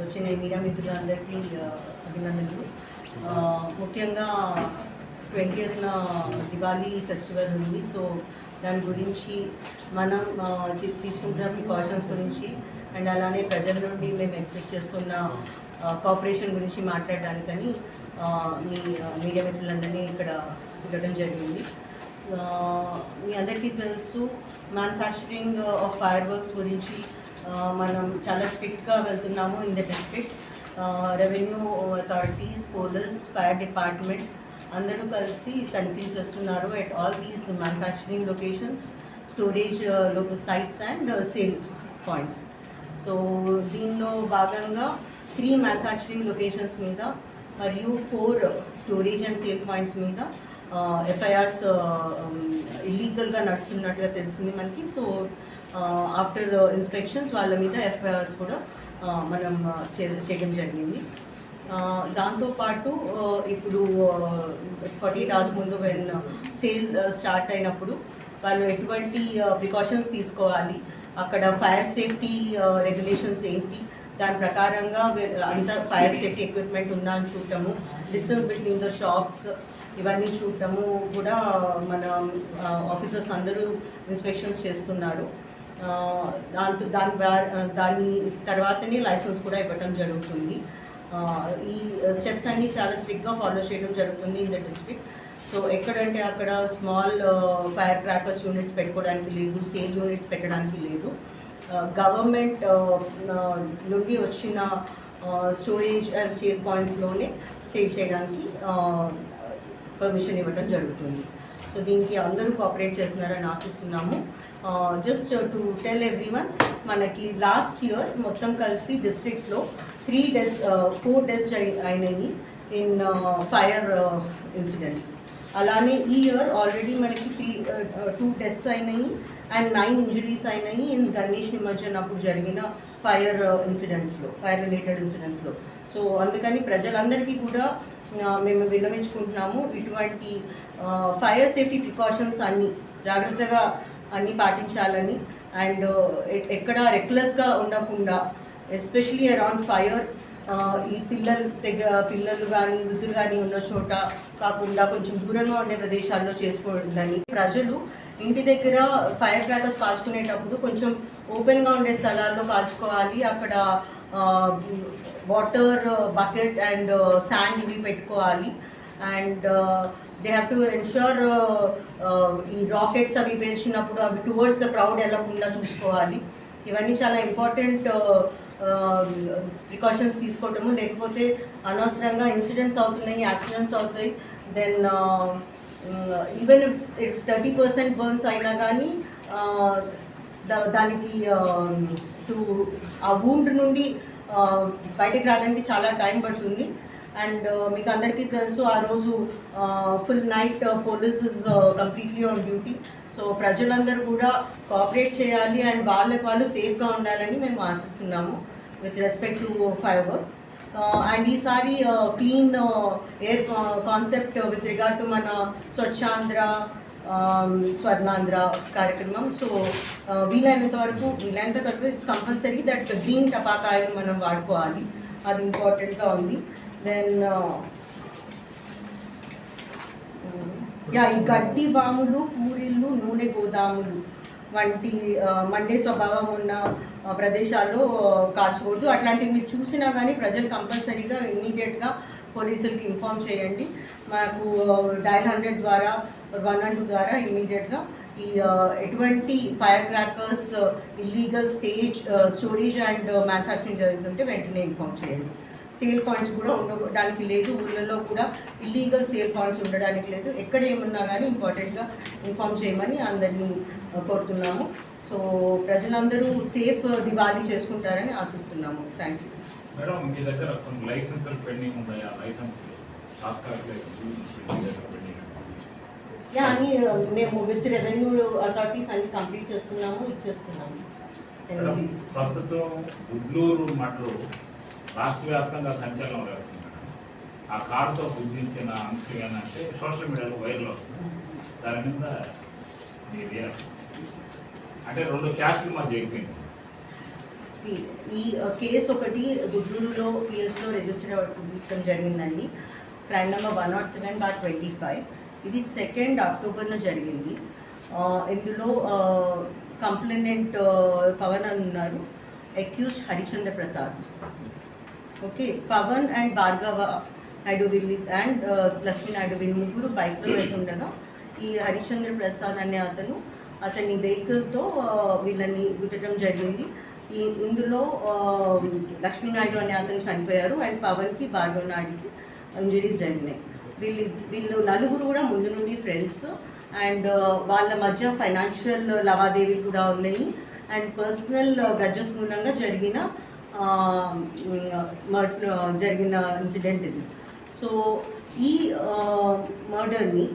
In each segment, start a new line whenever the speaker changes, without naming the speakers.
వచ్చిన మీడియా మిత్రులందరికీ అభినందనలు. ముఖ్యంగా ట్వంటీయత్న దివాళీ ఫెస్టివల్ ఉంది. సో దాని గురించి మనం తీసుకుంటున్న ప్రికాషన్స్ గురించి. అండ్ అలానే ప్రజల నుండి మేము ఎక్స్పెక్ట్ చేస్తున్న కోఆపరేషన్ గురించి మాట్లాడడానికని మీ మీడియా మిత్రులందరినీ ఇక్కడ ఉండడం జరిగింది. మీ అందరికీ తెలుసు మ్యానుఫ్యాక్చరింగ్ ఆఫ్ ఫైర్ వర్క్స్ గురించి మనం చాలా స్ట్రిక్ట్గా వెళ్తున్నాము in the district. Revenue authorities police fire department అందరూ కలిసి తనిఖీ చేస్తున్నారు at all these manufacturing locations storage sites and sale points. So దీనిలో భాగంగా త్రీ మ్యానుఫ్యాక్చరింగ్ లొకేషన్స్ మీద మరియు four storage and sale points మీద ఎఫ్ఐఆర్స్ ఇల్లీగల్గా నడుస్తున్నట్టుగా తెలిసింది మనకి. సో ఆఫ్టర్ ఇన్స్పెక్షన్స్ వాళ్ళ మీద ఎఫ్ఐఆర్స్ కూడా మనం చే- చేయడం జరిగింది. దాంతోపాటు ఇప్పుడు ఫార్టీ అవర్స్ ముందు వెన్ సేల్ స్టార్ట్ అయినప్పుడు వాళ్ళు ఎటువంటి ప్రికాషన్స్ తీసుకోవాలి? అక్కడ ఫైర్ సేఫ్టీ రెగ్యులేషన్స్ ఏంటి? దాని ప్రకారంగా అంత ఫైర్ సేఫ్టీ ఎక్విప్మెంట్ ఉందా అని చూడటము డిస్టెన్స్ బిట్వీన్ ద షాప్స్ ఇవన్నీ చూడటము కూడా మన ఆఫీసర్స్ అందరూ ఇన్స్పెక్షన్స్ చేస్తున్నారు. దాంతో దాని దాని తర్వాతనే లైసెన్స్ కూడా ఇవ్వటం జరుగుతుంది. ఈ స్టెప్స్ అన్నీ చాలా స్ట్రిక్ట్గా ఫాలో చేయడం జరుగుతుంది ఇన్ ద డిస్ట్రిక్ట్ సో ఎక్కడంటే అక్కడ స్మాల్ ఫైర్ క్రాకర్స్ యూనిట్స్ పెట్టుకోవడానికి లేదు సేల్ యూనిట్స్ పెట్టడానికి లేదు. గవర్నమెంట్ నుండి వచ్చిన స్టోరేజ్ అండ్ సేల్ పాయింట్స్లోనే సేల్ చేయడానికి పర్మిషన్ ఇవ్వడం జరుగుతుంది. సో దీనికి అందరూ కోఆపరేట్ చేస్తున్నారని ఆశిస్తున్నాము. Just to tell everyone మనకి లాస్ట్ ఇయర్ మొత్తం కలిసి డిస్ట్రిక్ట్లో త్రీ డెస్ ఫోర్ డెస్ అయినాయి ఇన్ ఫైర్ ఇన్సిడెంట్స్ అలానే ఈ ఇయర్ ఆల్రెడీ మనకి త్రీ టూ డెత్స్ అయినాయి అండ్ నైన్ ఇంజరీస్ అయినాయి ఇన్ గణేష్ నిమజ్జన్ అప్పుడు జరిగిన ఫైర్ ఇన్సిడెంట్స్లో ఫైర్ రిలేటెడ్ ఇన్సిడెంట్స్లో సో అందుకని ప్రజలందరికీ కూడా మేము విన్నవించుకుంటున్నాము ఇటువంటి ఫైర్ సేఫ్టీ ప్రికాషన్స్ అన్నీ జాగ్రత్తగా అన్నీ పాటించాలని అండ్ ఎక్కడ రెక్లెస్గా ఉండకుండా ఎస్పెషలీ అరౌండ్ ఫైర్ ఈ పిల్లలు తెగ పిల్లలు కానీ వృద్ధులు కానీ ఉన్న చోట కాకుండా కొంచెం దూరంగా ఉండే ప్రదేశాల్లో చేసుకోవాలని ప్రజలు ఇంటి దగ్గర ఫైర్ క్రాకర్స్ కాల్చుకునేటప్పుడు కొంచెం ఓపెన్గా ఉండే స్థలాల్లో కాల్చుకోవాలి. అక్కడ వాటర్ బకెట్ అండ్ శాండ్ ఇవి పెట్టుకోవాలి. And they have to ensure ఈ రాకెట్స్ అవి పేల్చినప్పుడు అవి టువర్డ్స్ ద క్రౌడ్ వెళ్ళకుండా చూసుకోవాలి. ఇవన్నీ చాలా ఇంపార్టెంట్ ప్రికాషన్స్ తీసుకోవటము. లేకపోతే అనవసరంగా ఇన్సిడెంట్స్ అవుతున్నాయి యాక్సిడెంట్స్ అవుతాయి. Then even thirty percent burns అయినా కానీ దా- దానికి టు ఆ వూండ్ నుండి బయటకు రావడానికి చాలా టైం పడుతుంది. అండ్ uh, మీకు అందరికీ తెలుసు ఆ రోజు full night police is completely on duty so ప్రజలందరూ కూడా కోఆపరేట్ చేయాలి అండ్ వాళ్ళకి వాళ్ళు సేఫ్గా ఉండాలని మేము ఆశిస్తున్నాము with respect to fireworks and ఈసారి clean air concept with regard to మన స్వచ్ఛాంధ్ర um, స్వర్ణాంధ్ర కార్యక్రమం. సో uh, వీలైనంత వరకు వీలైనంత వరకు ఇట్స్ కంపల్సరీ దట్ గ్రీన్ టపాకాయలు మనం వాడుకోవాలి. అది ఇంపార్టెంట్గా ఉంది. దెన్ యా uh, ఈ గడ్డి వాములు పూరిళ్ళు నూనె గోదాములు వంటి మండే స్వభావం ఉన్న ప్రదేశాల్లో ఆ, కాల్చకూడదు. అట్లాంటివి మీరు చూసినా కానీ ప్రజలు కంపల్సరీగా ఇమీడియట్గా పోలీసులకి ఇన్ఫామ్ చేయండి. మాకు డైల్ హండ్రెడ్ ద్వారా వన్ అండ్ ద్వారా ఇమీడియట్గా ఈ ఎటువంటి fire crackers illegal stage storage and manufacturing జరుగుతుంటే వెంటనే ఇన్ఫామ్ చేయండి. సేల్ పాయింట్స్ కూడా ఉండడానికి లేదు ఊళ్ళలో కూడా ఇల్లీగల్ సేల్ పాయింట్స్ ఉండడానికి లేదు. ఎక్కడ ఏమున్నా కానీ ఇంపార్టెంట్గా ఇన్ఫామ్ చేయమని అందరినీ కోరుతున్నాము. సో ప్రజలందరూ సేఫ్ దివాళీ చేసుకుంటారని ఆశిస్తున్నాము. థ్యాంక్ యూ
మేడం మీ దగ్గర కొన్ని పెండింగ్ ఉన్నాయి?
యా అన్ని మేము విత్ రెవెన్యూ అథారిటీస్ అన్ని కంప్లీట్ చేస్తున్నాము ఇచ్చేస్తున్నాము.
ప్రస్తుతం గుడ్లూరు మడ్లు రాష్ట్ర వ్యాప్తంగా సంచలనం జరుగుతుంది. ఆ కారుతో గుర్తించిన అంశం ఏంటంటే సోషల్ మీడియాలో వైరల్ అవుతుంది. దాని మీద మీ అంటే రెండు క్యాస్ట్ల మధ్య అయిపోయింది.
సి ఈ కేసు ఒకటి గుడ్లూరులో పిఎస్లో రిజిస్టర్ అవ్వడం జరిగిందండి. Crime number one not seven bar twenty five. ఇది సెకండ్ అక్టోబర్లో జరిగింది. ఇందులో కంప్లైనెంట్ పవన్ అని ఉన్నారు accused Harichandra Prasad. Okay Pavan and Bhargava Naidu వీళ్ళు అండ్ లక్ష్మీ నాయుడు ముగ్గురు బైక్లో వెళ్తుండగా ఈ హరిచంద్ర ప్రసాద్ అనే అతను అతని వెహికల్తో uh, వీళ్ళని గుద్దడం జరిగింది. ఈ ఇందులో uh, లక్ష్మీనాయుడు అనే అతను చనిపోయారు అండ్ పవన్కి భార్గవ నాయుడుకి ఇంజరీస్ జరిగినాయి. వీళ్ళు వీళ్ళు నలుగురు కూడా ముందు నుండి ఫ్రెండ్స్ అండ్ uh, వాళ్ళ మధ్య ఫైనాన్షియల్ లావాదేవీలు కూడా ఉన్నాయి. అండ్ పర్సనల్ గ్రడ్జెస్ మూలంగా జరిగిన Uh, జరిగిన ఇన్సిడెంట్ ఇది. సో ఈ uh, మర్డర్ని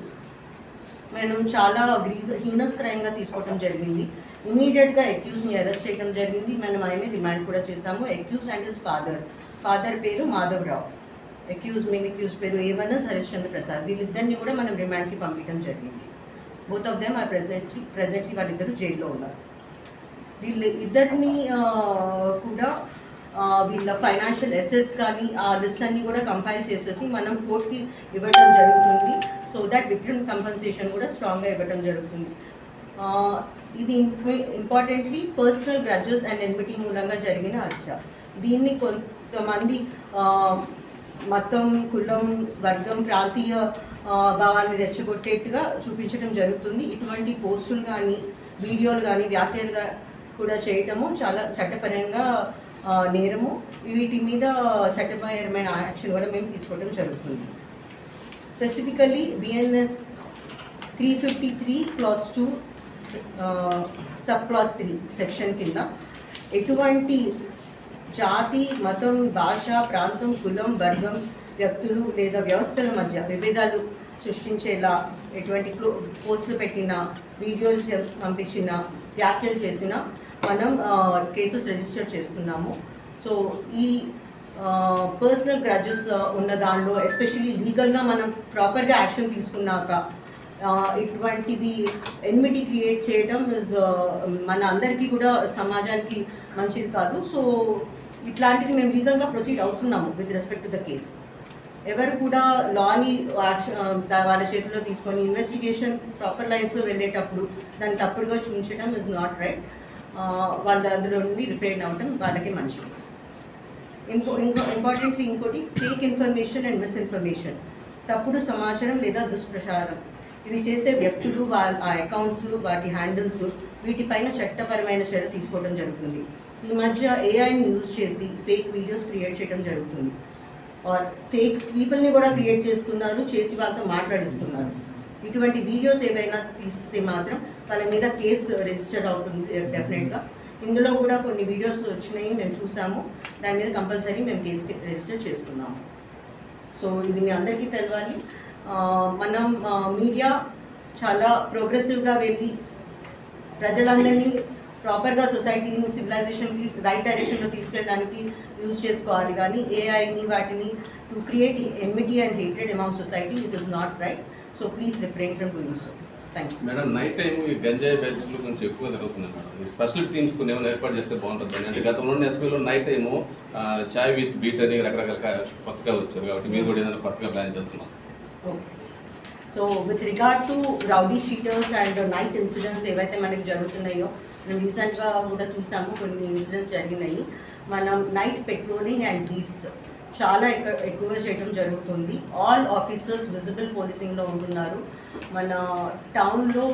మనం చాలా గ్రీవ హీనస్ క్రైమ్గా తీసుకోవడం జరిగింది. ఇమీడియట్గా అక్యూస్ని అరెస్ట్ చేయడం జరిగింది. మనం ఆయన రిమాండ్ కూడా చేశాము. Accused and his father father పేరు మాధవరావు. అక్యూజ్ మెయిన్ అక్యూజ్ పేరు ఏవనస్ హరిశ్చంద్ర ప్రసాద్. వీళ్ళిద్దరిని కూడా మనం రిమాండ్కి పంపించడం జరిగింది. Both of them are presently presently వాళ్ళిద్దరు జైల్లో ఉన్నారు. వీళ్ళు ఇద్దరిని uh, కూడా వీళ్ళ ఫైనాన్షియల్ అసెట్స్ కానీ ఆ లిస్ట్ అన్ని కూడా కంపైల్ చేసేసి మనం కోర్టుకి ఇవ్వడం జరుగుతుంది. సో దట్ విక్టిమ్ కంపెన్సేషన్ కూడా స్ట్రాంగ్గా ఇవ్వడం జరుగుతుంది. ఇది importantly personal grudges and enmity మూలంగా జరిగిన హత్య. దీన్ని కొంతమంది మతం కులం వర్గం ప్రాంతీయ భావాన్ని రెచ్చగొట్టేట్టుగా చూపించడం జరుగుతుంది. ఇటువంటి పోస్టులు కానీ వీడియోలు కానీ వ్యాఖ్యలుగా కూడా చేయటము చాలా చట్టపరంగా నేరము వీటి మీద చట్టపరమైన యాక్షన్ కూడా మేము తీసుకోవడం జరుగుతుంది. Specifically BNS three fifty three clause two sub clause three section కింద ఎటువంటి జాతి మతం భాష ప్రాంతం కులం వర్గం వ్యక్తులు లేదా వ్యవస్థల మధ్య విభేదాలు సృష్టించేలా ఎటువంటి పోస్టులు పెట్టిన వీడియోలు చె- పంపించిన వ్యాఖ్యలు చేసిన మనం కేసెస్ రిజిస్టర్ చేస్తున్నాము. సో ఈ పర్సనల్ గ్రడ్జెస్ ఉన్న దానిలో ఎస్పెషల్లీ లీగల్గా మనం ప్రాపర్గా యాక్షన్ తీసుకున్నాక ఇటువంటిది ఎన్మిటీ క్రియేట్ చేయడం ఇస్ మన అందరికీ కూడా సమాజానికి మంచిది కాదు. సో ఇట్లాంటిది మేము లీగల్గా ప్రొసీడ్ అవుతున్నాము with respect to the case ఎవరు కూడా లాని యాక్షన్ వాళ్ళ చేతిలో తీసుకొని ఇన్వెస్టిగేషన్ ప్రాపర్ లైన్స్లో వెళ్ళేటప్పుడు దాన్ని తప్పుడుగా చూపించడం ఇస్ నాట్ రైట్ వాళ్ళ అందులో నుండి రిఫైన్ అవ్వటం వాళ్ళకి మంచిది. ఇంకో ఇంకో ఇంపార్టెంట్లీ ఇంకోటి ఫేక్ ఇన్ఫర్మేషన్ అండ్ మిస్ఇన్ఫర్మేషన్ తప్పుడు సమాచారం లేదా దుష్ప్రచారం. ఇవి చేసే వ్యక్తులు వాళ్ళ ఆ అకౌంట్స్ వాటి హ్యాండిల్స్ వీటిపైన చట్టపరమైన చర్య తీసుకోవడం జరుగుతుంది. ఈ మధ్య ఏఐని యూజ్ చేసి ఫేక్ వీడియోస్ క్రియేట్ చేయడం జరుగుతుంది. ఆర్ ఫేక్ పీపుల్ని కూడా క్రియేట్ చేస్తున్నారు చేసి వాళ్ళతో మాట్లాడిస్తున్నారు. ఇటువంటి వీడియోస్ ఏవైనా తీస్తే మాత్రం వాళ్ళ మీద కేసు రిజిస్టర్ అవుతుంది డెఫినెట్గా ఇందులో కూడా కొన్ని వీడియోస్ వచ్చినాయి మేము చూసాము. దాని మీద కంపల్సరీ మేము కేసు రిజిస్టర్ చేస్తున్నాము సో ఇది మీ అందరికీ తెలవాలి. మనం మీడియా చాలా ప్రోగ్రెసివ్గా వెళ్ళి ప్రజలందరినీ ప్రాపర్గా సొసైటీని సివిలైజేషన్కి రైట్ డైరెక్షన్లో తీసుకెళ్ళడానికి యూజ్ చేసుకోవాలి. కానీ ఏఐని వాటిని to create enmity and hatred among society it is not right so please refrain from doing so thank you
madam night time ఈ గంజాయి బ్యాచ్లు కొంచెం ఎక్కువ జరుగుతుంది మేడం. ఈ స్పెషల్ టీమ్స్ కొన్ని ఏమైనా ఏర్పాటు చేస్తే బాగుంటుంది అంటే గతంలో ఎస్పీలో night time chai with beat అని రకరకాల కొత్తగా వచ్చారు కాబట్టి మీరు కూడా ఏదైనా కొత్తగా ప్లాన్ చేస్తున్నాం
okay so with regard to rowdy sheeters and night incidents ఏవైతే మనకి జరుగుతున్నాయో మేము రీసెంట్గా కూడా చూసాము కొన్ని ఇన్సిడెంట్స్ జరిగినాయి. మనం నైట్ పెట్రోలింగ్ అండ్ బీట్స్ చాలా ఎక్కువ ఎక్కువగా చేయడం జరుగుతుంది. ఆల్ ఆఫీసర్స్ విజిబుల్ పోలీసింగ్లో ఉంటున్నారు. మన టౌన్లో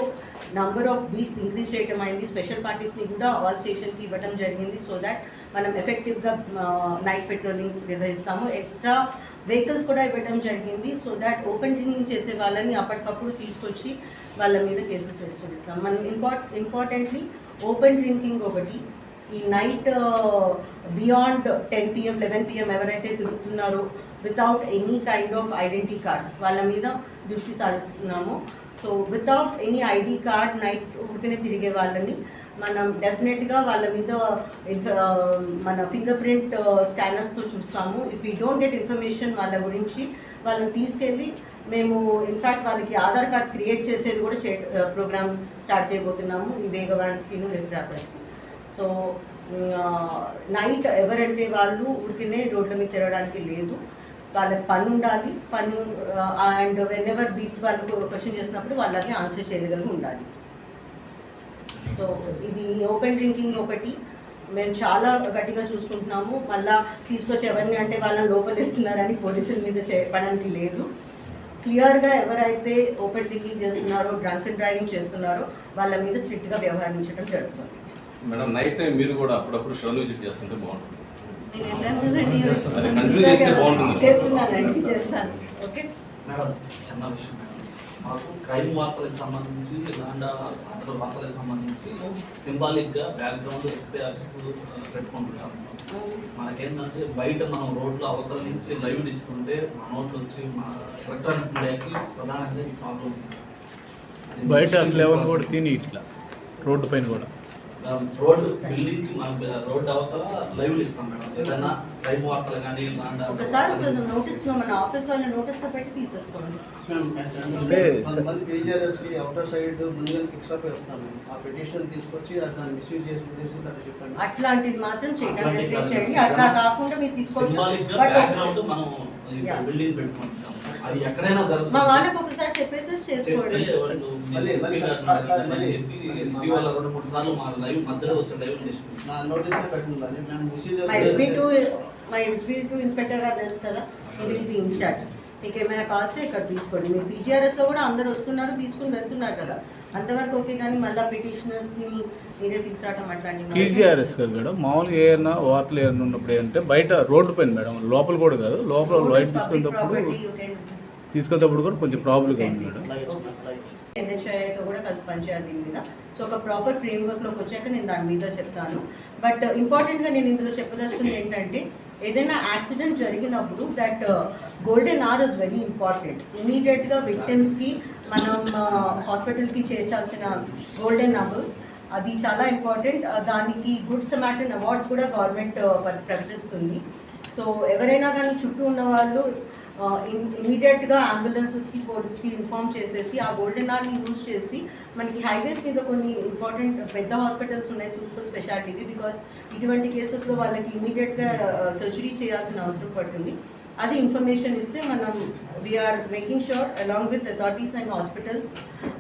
నంబర్ ఆఫ్ బీట్స్ ఇంక్రీజ్ చేయడం అయింది. స్పెషల్ పార్టీస్ని కూడా ఆల్ స్టేషన్కి ఇవ్వడం జరిగింది సో దాట్ మనం ఎఫెక్టివ్గా నైట్ పెట్రోలింగ్ నిర్వహిస్తాము. ఎక్స్ట్రా వెహికల్స్ కూడా ఇవ్వడం జరిగింది సో దాట్ ఓపెన్ డ్రింకింగ్ చేసే వాళ్ళని అప్పటికప్పుడు తీసుకొచ్చి వాళ్ళ మీద కేసెస్ రిజిస్టర్ చేస్తాం మనం ఇంపార్ట్ ఇంపార్టెంట్లీ ఓపెన్ డ్రింకింగ్ ఒకటి ఈ night beyond ten PM eleven PM ఎవరైతే తిరుగుతున్నారో without any kind of identity cards వాళ్ళ మీద దృష్టి సారిస్తున్నాము. So without any ID card night ఊరికనే తిరిగే వాళ్ళని మనం డెఫినెట్గా వాళ్ళ మీద మన ఫింగర్ ప్రింట్ స్కానర్స్తో చూస్తాము. If you don't get information వాళ్ళ గురించి వాళ్ళని తీసుకెళ్ళి మేము ఇన్ఫ్యాక్ట్ వాళ్ళకి ఆధార్ కార్డ్స్ క్రియేట్ చేసేది కూడా చే ప్రోగ్రామ్ స్టార్ట్ చేయబోతున్నాము. ఈ వేగవాన్ స్కీమ్ రిఫ్రాపర్స్కి సో నైట్ ఎవరంటే వాళ్ళు ఊరికనే రోడ్ల మీద తిరగడానికి లేదు. వాళ్ళకి పని ఉండాలి. పని అండ్ వెన్ ఎవర్ బీట్ వాళ్ళకు క్వశ్చన్ చేసినప్పుడు వాళ్ళకి ఆన్సర్ చేయగలిగి ఉండాలి. సో ఇది ఓపెన్ డ్రింకింగ్ ఒకటి. మేము చాలా గట్టిగా చూసుకుంటున్నాము. మళ్ళా తీసుకొచ్చి ఎవరిని అంటే వాళ్ళని లోపలేస్తున్నారని పోలీసుల మీద చెప్పడానికి లేదు. క్లియర్గా ఎవరైతే ఓపెన్ డ్రింకింగ్ చేస్తున్నారో డ్రంక్ అండ్ డ్రైవింగ్ చేస్తున్నారో వాళ్ళ మీద స్ట్రిక్ట్గా వ్యవహరించడం జరుగుతుంది.
మేడం నైట్ టైం మీరు కూడా అప్పుడప్పుడు షోన్ విజిట్ చేస్తుంటే బాగుంటుంది. అది కంటిన్యూ చేస్తే బాగుంటుంది
చేస్తున్నానండి చేస్తాను. ఓకే?
మేడం చిన్న విషయం మాకు క్రైమ్ వార్తలకు సంబంధించి లాండా అతడు వార్తలకు సంబంధించి సింబాలిక్గా బ్యాక్గ్రౌండ్ ఎస్పీఆర్స్ పెట్టుకుంటున్నాం. మనకేంటంటే బయట మనం రోడ్లు అవతల నుంచి లైవ్ ఇస్తుంటే మా నోట్లు వచ్చి మా ఎలక్ట్రానిక్ మీడియాకి ప్రధానంగా ఈ ప్రాబ్లం
బయట అసలు ఎవరు కూడా తిని ఇట్లా రోడ్డు పైన కూడా.
రోడ్ బిల్డింగ్ మన రోడ్ అవతల లైవ్ ఇస్తాం మేడం. ఏదైనా క్రైమ్ వార్తలు కానీ లాండా
ఒకసారి ఒక నోటీస్లో మన ఆఫీస్ వాళ్ళ నోటీస్లో పెట్టి తీసేసుకోండి.
కొంతమంది అవుటర్ సైడ్ ముందుగా ఫిక్స్ అప్ వేస్తాను ఆ పిటిషన్ తీసుకొచ్చి దాన్ని మిస్యూజ్ చేసి ఉద్దేశం అట్లా చెప్పండి.
అట్లాంటిది మాత్రం చేయడం. చేయండి. అట్లా కాకుండా మీరు తీసుకోవచ్చు. బట్
మనం. బిల్డింగ్ పెట్టుకుంటాం అది ఎక్కడైనా
మా
జరుగుతుంది
వాళ్ళకి ఒకసారి చెప్పేసి చేసుకోండి.
మళ్ళీ-
ఎస్పీ గారు
మళ్ళీ-
ఇటీవల రెండు మూడు సార్లు మా లైవ్ మధ్యలో వచ్చే లైవ్
నా
తీసుకుంటాం
నోటీస్ పెట్టుకుంటాను. మేము మిస్యూజ్
మా ఎస్బీ టూ మా ఎస్బీ టూ ఇన్స్పెక్టర్ గారు తెలుసు కదా? ఈ విల్ బి ఇన్ఛార్జ్. మీకు ఏమైనా కాస్తే ఇక్కడ తీసుకోండి. మీరు పీజీఆర్ఎస్లో కూడా అందరు వస్తున్నారు తీసుకుని వెళ్తున్నారు కదా. అంతవరకు ఓకే కానీ మళ్ళీ పిటిషనర్స్ని మీరే తీసుకురావటం అట్లాంటివి
పీజీఆర్ఎస్ కాదు మేడం మామూలుగా ఏమైనా వార్తలు ఏమైనా ఉన్నప్పుడు ఏంటంటే బయట రోడ్డు పైన మేడం లోపల కూడా కాదు లోపల లైట్ తీసుకునేటప్పుడు తీసుకునేటప్పుడు కూడా కొంచెం ప్రాబ్లంగా ఉంది మేడం.
ఎన్హెచ్ఐతో కూడా కలిసి పనిచేయాలి దీని మీద. సో ఒక ప్రాపర్ ఫ్రేమ్ వర్క్లోకి వచ్చాక నేను దాని మీద చెప్తాను. బట్ ఇంపార్టెంట్గా నేను ఇందులో చెప్పదలుచుకుంది ఏంటంటే ఏదైనా యాక్సిడెంట్ జరిగినప్పుడు that golden hour is very important ఇమీడియట్గా విక్టిమ్స్కి మనం uh, హాస్పిటల్కి చేర్చాల్సిన గోల్డెన్ అవర్ అది చాలా ఇంపార్టెంట్ uh, దానికి గుడ్ సమాటన్ అవార్డ్స్ కూడా గవర్నమెంట్ uh, ప్రకటిస్తుంది. సో ఎవరైనా కానీ చుట్టూ ఉన్న వాళ్ళు ఇమీడియట్గా అంబులెన్సెస్కి పోలీస్కి ఇన్ఫార్మ్ చేసేసి ఆ గోల్డెన్ ఆర్ని యూజ్ చేసి మనకి హైవేస్ మీద కొన్ని ఇంపార్టెంట్ పెద్ద హాస్పిటల్స్ ఉన్నాయి సూపర్ స్పెషాలిటీవి బికాస్ ఇటువంటి కేసెస్లో వాళ్ళకి ఇమీడియట్గా సర్జరీ చేయాల్సిన అవసరం పడుతుంది. అది ఇన్ఫర్మేషన్ ఇస్తే మనం we are making sure along with authorities and hospitals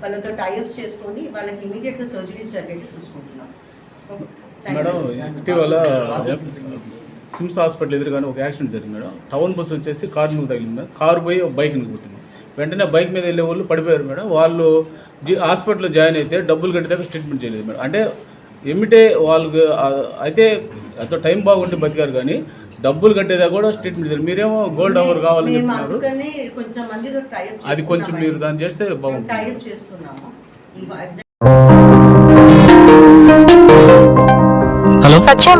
వాళ్ళతో టైఅప్స్ చేసుకొని వాళ్ళకి ఇమీడియట్గా సర్జరీస్ జరిగేట్టు చూసుకుంటున్నాం.
ఇటీవల సిమ్స్ హాస్పిటల్ ఎదురుగానే ఒక యాక్సిడెంట్ జరిగింది మేడం. టౌన్ బస్సు వచ్చేసి కారు నువ్వు తగిలింది మేడం. కారు పోయి బైక్ని కొట్టింది. వెంటనే బైక్ మీద వెళ్ళే వాళ్ళు పడిపోయారు మేడం. వాళ్ళు జి హాస్పిటల్లో జాయిన్ అయితే డబ్బులు కట్టేదాకా ట్రీట్మెంట్ చేయలేదు మేడం. అంటే ఎమ్మిటే వాళ్ళకి అయితే ఎంతో టైం బాగుంటే బతికారు కానీ డబ్బులు కట్టేదాకా కూడా ట్రీట్మెంట్ చేయలేదు. మీరేమో గోల్డ్ అవర్ కావాలని చెప్తున్నారు. అది కొంచెం మీరు దాన్ని చేస్తే బాగుంటుంది.
టైఅప్ చేస్తున్నాము ఈ యాక్సిడెంట్
హలో
సత్యం